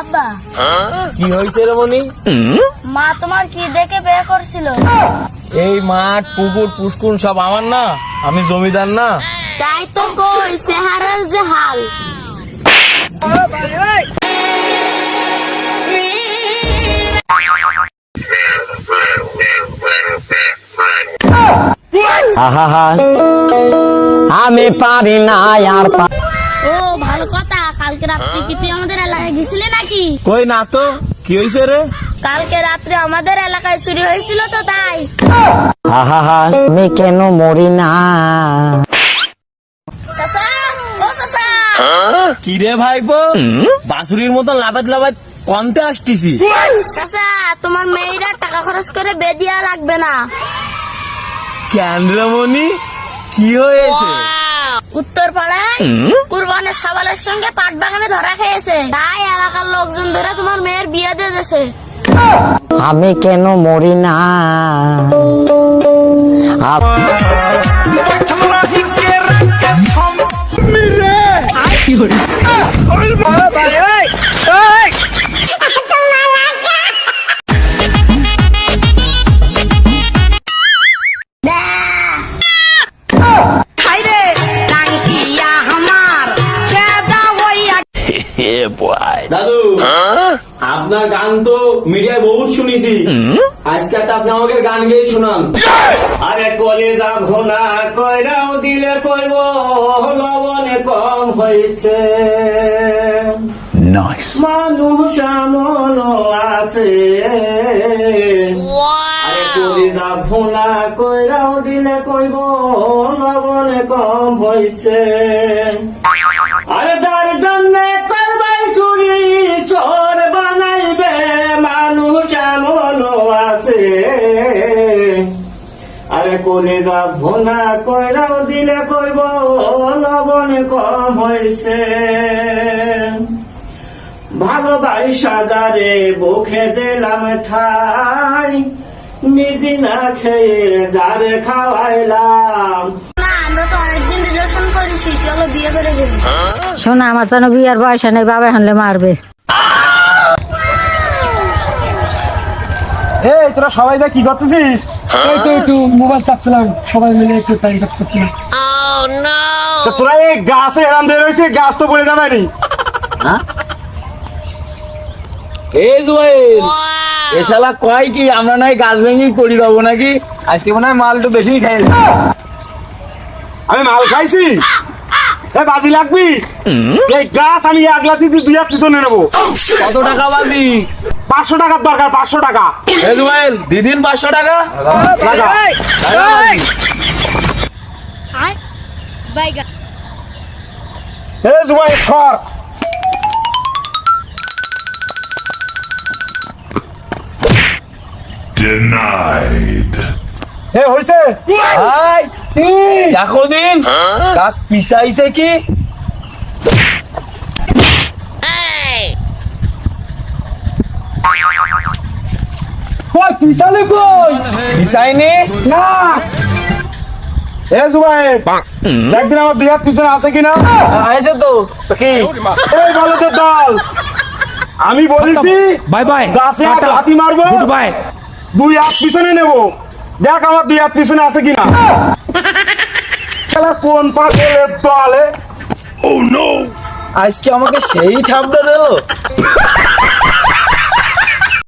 আব্বা। কি হয়েছে মা তোমার কি দেখে বিয়ে করছিল? এই মাঠ পুকুর পুষ্কুর সব আমার না? আমি জমিদার না? তাই তো কই যে হাল। আহা আমি পারি না আর ও ভালো কথা। কালকে রাত্রে কি তুই আমাদের এলাকায় গেছিলি নাকি? কই না তো কি হয়েছে রে? কালকে রাত্রে আমাদের এলাকায় চুরি হয়েছিল তো তাই। আহা আমি কেন মরি না? চাচা ও চাচা। কি রে ভাইপো? বাসুরির মতো লাবাত লাবাত কনতে আসতিছি। চাচা তোমার মেয়েরা টাকা খরচ করে বেদিয়া লাগবে না। কেন রে মনি? কি হয়েছে? উত্তর পাড়ায় কুরবানের সাবালের সঙ্গে পাট বাগানে ধরা খেয়েছে। তাই এলাকার লোকজন ধরে তোমার মেয়ের বিয়ে দিয়ে দিয়েছে। আমি কেন মরি না? আ- দাদু আপনার গান তো মিডিয়ায় বহুত শুনেছি। আজকে একটা আপনি আমাকে গান গেয়ে শোনান। আরে কলিজা ভোলা কইরাও দিলে কইব লবণে কম হইছে মানুষ আমন আছে। কলিজা ভোলা কইরাও দিলে কইব লবণে কম হইছে আরে কলিগা ভোনা কইরাও দিলে কইব লবণ কম হইছে। ভালোবাই সাদারে বুকে দিলাম ঠাই নিদি না খেয়ে যারে খাওয়াইলাম। শোনা আমার তো বিয়ার বয়স নেই বাবা হানলে মারবে। এই তোরা সবাই যা কি করতেছিস? এই তো একটু মোবাইল চাপছিলাম। সবাই মিলে একটু টাইম কাজ করছিলাম। তোরা এই গাছে হেরান দিয়ে রয়েছে গাছ তো পড়ে যাবে নি। এই জুবাইর এ শালা কয় কি আমরা নাই গাছ ভেঙে পড়ি যাব নাকি? আজকে মনে হয় মাল একটু বেশি খাইছি আমি মাল খাইছি। এ বাজি লাগবি? এই গাছ আমি এক লাঠি দিয়ে দুই হাত পিছনে নেব। কত টাকা বাজি? পাঁচশো টাকার দরকার পাঁচশো টাকা। এই জুবাইর দিদিন পাঁচশো টাকা। এ জুবাই সর। Denied. এ হইছে? ভাই দেখো দিন। গাছ পিছাইছে কি? কই পিছালে কই? পিছাইনি? না। এ জুবাই একদিন আমার দুই হাত পিছনে আছে কিনা? আছে তো তো। কি? এই বলদের দল আমি বলেছি বাই বাই গাছে লাথি মারবো বাই। দুই হাত পিছনে নেব। দেখ আমার দুই হাত পিছনে আছে কিনা। শালা কোন পাগলের দলে? ও নো আজকে আমাকে সেই ঠাপটা দিল।